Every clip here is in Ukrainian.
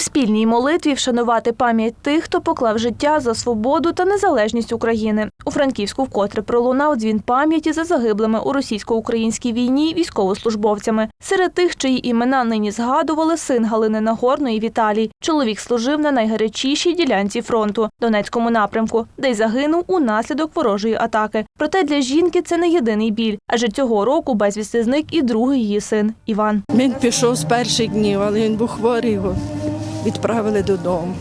Спільній молитві вшанувати пам'ять тих, хто поклав життя за свободу та незалежність України. У Франківську вкотре пролунав дзвін пам'яті за загиблими у російсько-українській війні військовослужбовцями. Серед тих, чиї імена нині згадували син Галини Нагорної Віталій. Чоловік служив на найгарячішій ділянці фронту Донецькому напрямку, де й загинув унаслідок ворожої атаки. Проте для жінки це не єдиний біль, адже цього року безвісти зник і другий її син Іван. Він пішов з перших днів, але він був хворий, відправили додому.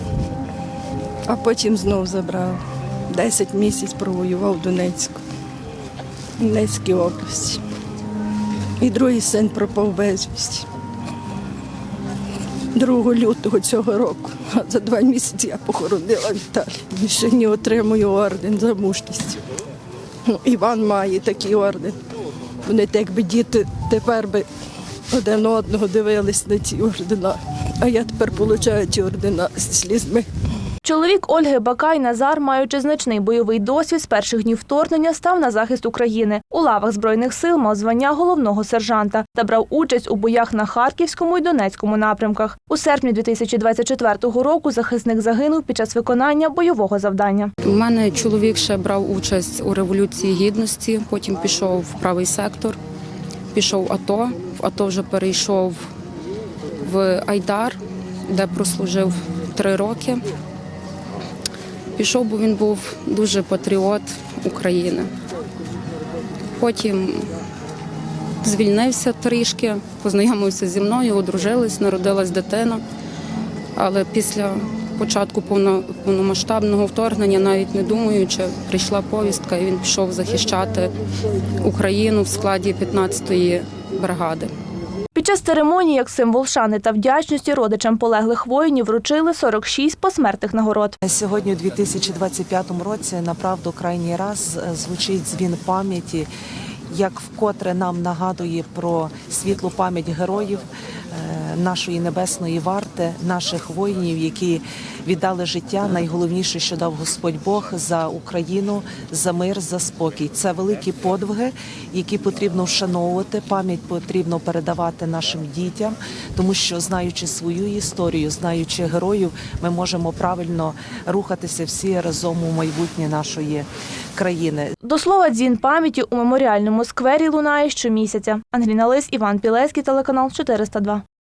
А потім знов забрали. Десять місяців провоював в Донецьку, в Донецькій області. І другий син пропав безвісті. 2 лютого цього року. А за два місяці я похоронила Віталія. Він ще не отримує орден за мужність. Ну, Іван має такий орден. Вони так якби діти тепер би один одного дивились на ці ордена. А я тепер получаю ці ордена з слізьми. Чоловік Ольги Бакай Назар, маючи значний бойовий досвід з перших днів вторгнення, став на захист України. У лавах збройних сил мав звання головного сержанта та брав участь у боях на Харківському і Донецькому напрямках. У серпні 2024 року захисник загинув під час виконання бойового завдання. У мене чоловік ще брав участь у революції гідності, потім пішов в правий сектор, пішов в АТО. В АТО вже перейшов в Айдар, де прослужив три роки. Пішов, бо він був дуже патріот України. Потім звільнився трішки, познайомився зі мною, одружились, народилась дитина. Але після початку повно- повномасштабного вторгнення, навіть не думаючи, прийшла повістка, і він пішов захищати Україну в складі 15-ї бригади. Під час церемонії, як символ шани та вдячності родичам полеглих воїнів вручили 46 посмертних нагород. Сьогодні, у 2025 році, направду крайній раз е, звучить дзвін пам'яті, як вкотре нам нагадує про світлу пам'ять героїв е, нашої небесної варти, наших воїнів, які віддали життя. Найголовніше, що дав Господь Бог за Україну, за мир, за спокій. Це великі подвиги, які потрібно вшановувати. Пам'ять потрібно передавати нашим дітям, тому що знаючи свою історію, знаючи героїв, ми можемо правильно рухатися всі разом у майбутнє нашої країни. До слова, дзвін пам'яті у меморіальному сквері лунає щомісяця. Ангеліна Лис, Іван Пілецький, телеканал 402.